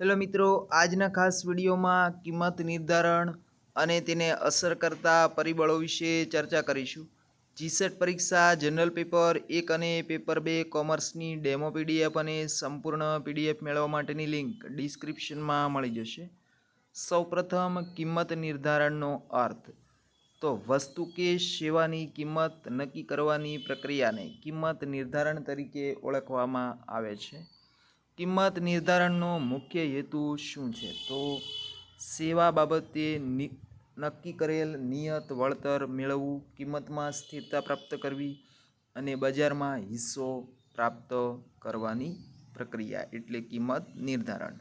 Hello મિત્રો, આજના ખાસ વિડીયોમાં કિંમત નિર્ધારણ અને તેને અસર કરતા પરિબળો વિશે ચર્ચા કરીશું. જીસેટ પરીક્ષા, જનરલ પેપર, એક અને પેપર બે, કોમર્સની ડેમો પીડીએફ અને સંપૂર્ણ પીડીએફ મેળવવા માટેની લિંક ડિસ્ક્રિપ્શનમાં મળી જશે. સૌપ્રથમ કિંમત નિર્ધારણનો અર્થ. તો વસ્તુ કે સેવાની કિંમત નક્કી કરવાની પ્રક્રિયાને કિંમત નિર્ધારણ તરીકે ઓળખવામાં આવે છે. કિંમત નિર્ધારણનો મુખ્ય હેતુ શું છે? તો સેવા બાબતે નક્કી કરેલ નિયત વળતર મેળવવું, કિંમતમાં સ્થિરતા પ્રાપ્ત કરવી અને બજારમાં હિસ્સો પ્રાપ્ત કરવાની પ્રક્રિયા એટલે કિંમત નિર્ધારણ.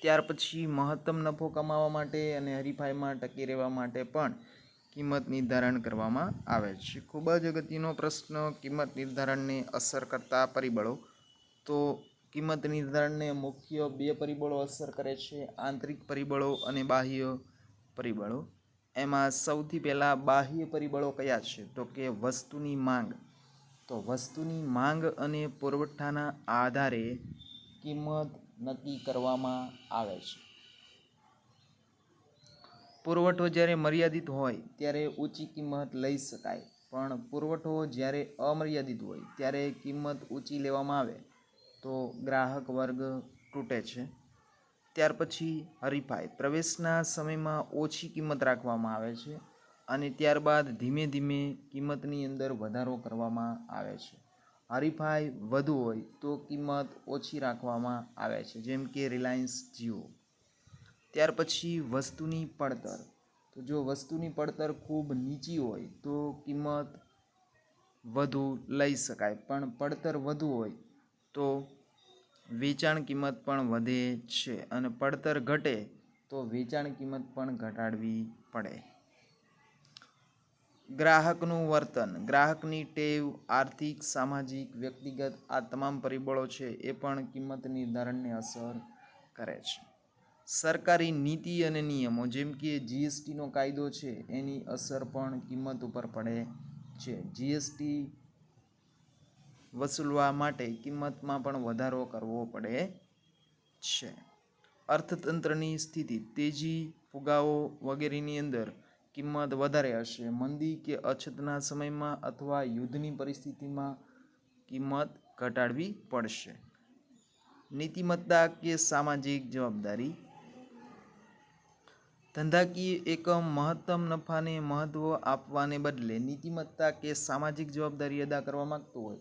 ત્યાર પછી મહત્તમ નફો કમાવા માટે અને હરીફાઈમાં ટકી રહેવા માટે પણ કિંમત નિર્ધારણ કરવામાં આવે છે. ખૂબ જ અગત્યનો પ્રશ્ન કિંમત નિર્ધારણને અસર કરતા પરિબળો તો કિંમત નિર્ધારણને મુખ્ય બે પરિબળો અસર કરે છે, આંતરિક પરિબળો અને બાહ્ય પરિબળો. એમાં સૌથી પહેલાં બાહ્ય પરિબળો કયા છે? તો કે વસ્તુની માંગ. તો વસ્તુની માંગ અને પુરવઠાના આધારે કિંમત નક્કી કરવામાં આવે છે. પુરવઠો જ્યારે મર્યાદિત હોય, ત્યારે ઊંચી કિંમત લઈ શકાય. પણ પુરવઠો જ્યારે અમર્યાદિત હોય, ત્યારે કિંમત ઊંચી લેવામાં આવે. તો ગ્રાહક વર્ગ તૂટે છે. ત્યાર પછી હરીફાઈ. પ્રવેશના સમયમાં ઓછી કિંમત રાખવામાં આવે છે અને ત્યારબાદ ધીમે ધીમે કિંમતની અંદર વધારો કરવામાં આવે છે. હરીફાઈ વધુ હોય તો કિંમત ઓછી રાખવામાં આવે છે, જેમ કે રિલાયન્સ જીઓ. ત્યાર પછી વસ્તુની પડતર. તો જો વસ્તુની પડતર ખૂબ નીચી હોય તો કિંમત વધુ લઈ શકાય, પણ પડતર વધુ હોય તો વેચાણ કિંમત પણ વધે છે અને પડતર ઘટે તો વેચાણ કિંમત પણ ઘટાડવી પડે. ગ્રાહકનું વર્તન. ગ્રાહકની ટેવ, આર્થિક, સામાજિક, વ્યક્તિગત આ તમામ પરિબળો છે એ પણ કિંમત નિર્ધારણને અસર કરે છે. સરકારી નીતિ અને નિયમો જેમ કે જીએસટીનો કાયદો છે એની અસર પણ કિંમત ઉપર પડે છે. જીએસટી વસૂલવા માટે કિંમતમાં પણ વધારો કરવો પડે છે. અર્થતંત્રની સ્થિતિ, તેજી, ફુગાવો વગેરેની અંદર કિંમત વધારે હશે. મંદી કે અછતના સમયમાં અથવા યુદ્ધની પરિસ્થિતિમાં કિંમત ઘટાડવી પડશે. નીતિમત્તા કે સામાજિક જવાબદારી? ધંધાકીય એકમ મહત્તમ નફાને મહત્ત્વ આપવાને બદલે નીતિમત્તા કે સામાજિક જવાબદારી અદા કરવા માંગતો હોય.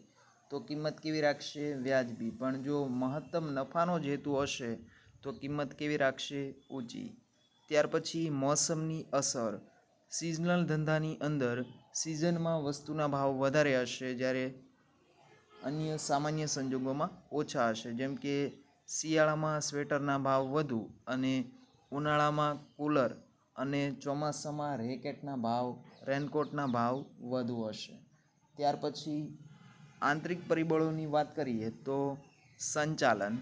તો કિંમત કેવી રાખશે? વ્યાજબી પણ જો મહત્તમ નફાનો જ હેતુ હશે, તો કિંમત કેવી રાખશે? ઊંચી. ત્યાર પછી મોસમની અસર. સિઝનલ ધંધાની અંદર સિઝનમાં વસ્તુના ભાવ વધારે હશે જ્યારે અન્ય સામાન્ય સંજોગોમાં ઓછા હશે. જેમ કે શિયાળામાં સ્વેટરના ભાવ વધુ અને ઉનાળામાં કૂલર અને ચોમાસામાં રેકેટના ભાવ, રેનકોટના ભાવ વધુ હશે. ત્યાર પછી આંતરિક પરિબળોની વાત કરીએ તો સંચાલન,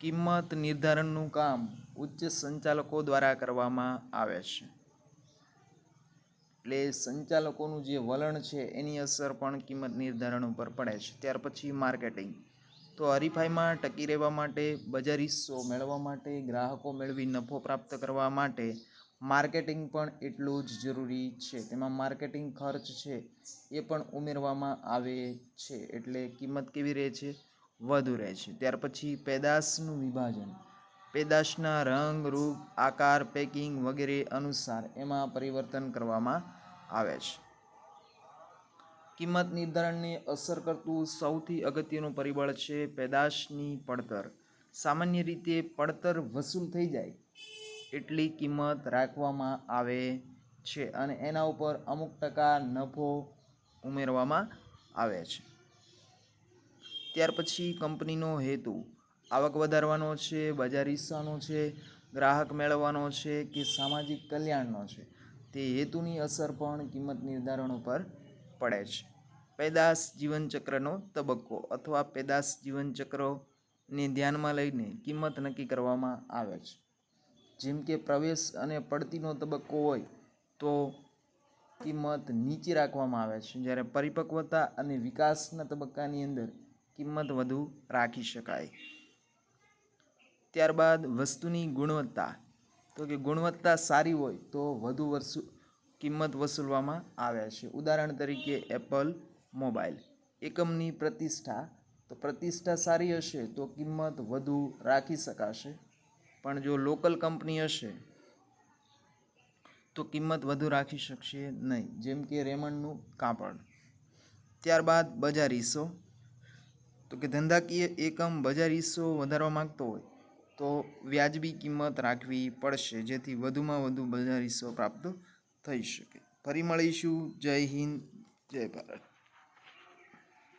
કિંમત નિર્ધારણનું કામ ઉચ્ચ સંચાલકો દ્વારા કરવામાં આવે છે. એટલે સંચાલકોનું જે વલણ છે એની અસર પણ કિંમત નિર્ધારણ ઉપર પડે છે. ત્યાર પછી માર્કેટિંગ. તો હરીફાઈમાં ટકી રહેવા માટે, બજાર હિસ્સો મેળવવા માટે, ગ્રાહકો મેળવી નફો પ્રાપ્ત કરવા માટે માર્કેટિંગ પણ એટલું જ જરૂરી છે. તેમાં માર્કેટિંગ ખર્ચ છે એ પણ ઉમેરવામાં આવે છે. એટલે કિંમત કેવી રહે છે? વધુ રહે છે. ત્યાર પછી પેદાશનું વિભાજન. પેદાશના રંગ, રૂપ, આકાર, પેકિંગ વગેરે અનુસાર એમાં પરિવર્તન કરવામાં આવે છે. કિંમત નિર્ધારણને અસર કરતું સૌથી અગત્યનું પરિબળ છે પેદાશની પડતર. સામાન્ય રીતે પડતર વસૂલ થઈ જાય એટલી કિંમત રાખવામાં આવે છે અને એના ઉપર અમુક ટકા નફો ઉમેરવામાં આવે છે. ત્યાર પછી કંપનીનો હેતુ. આવક વધારવાનો છે, બજાર હિસ્સાનો છે, ગ્રાહક મેળવવાનો છે કે સામાજિક કલ્યાણનો છે. તે હેતુની અસર પણ કિંમત નિર્ધારણ ઉપર પડે છે. પેદાશ જીવનચક્રનો તબક્કો અથવા પેદાશ જીવનચક્રને ધ્યાનમાં લઈને કિંમત નક્કી કરવામાં આવે છે. જેમ કે પ્રવેશ અને પડતીનો તબક્કો હોય, તો કિંમત નીચી રાખવામાં આવે છે. જ્યારે પરિપક્વતા અને વિકાસના તબક્કાની અંદર કિંમત વધુ રાખી શકાય. ત્યારબાદ વસ્તુની ગુણવત્તા. તો કે ગુણવત્તા સારી હોય, તો વધુ વર્ષો, કિંમત વસૂલવામાં આવે છે. ઉદાહરણ તરીકે એપલ મોબાઈલ. એકમની પ્રતિષ્ઠા. તો પ્રતિષ્ઠા સારી હશે, તો કિંમત વધુ રાખી શકાશે. પણ જો લોકલ કંપની હશે, તો કિંમત વધુ રાખી શકશે નહીં. જેમ કે રેમંડનું કાપડ. ત્યારબાદ બજાર હિસ્સો. તો કે ધંધાકીય એકમ બજાર હિસ્સો વધારવા માંગતો હોય, તો વ્યાજબી કિંમત રાખવી પડશે, જેથી વધુમાં વધુ બજાર હિસ્સો પ્રાપ્ત થઈ શકે. ફરી મળીશું. જય હિન્દ, જય ભારત.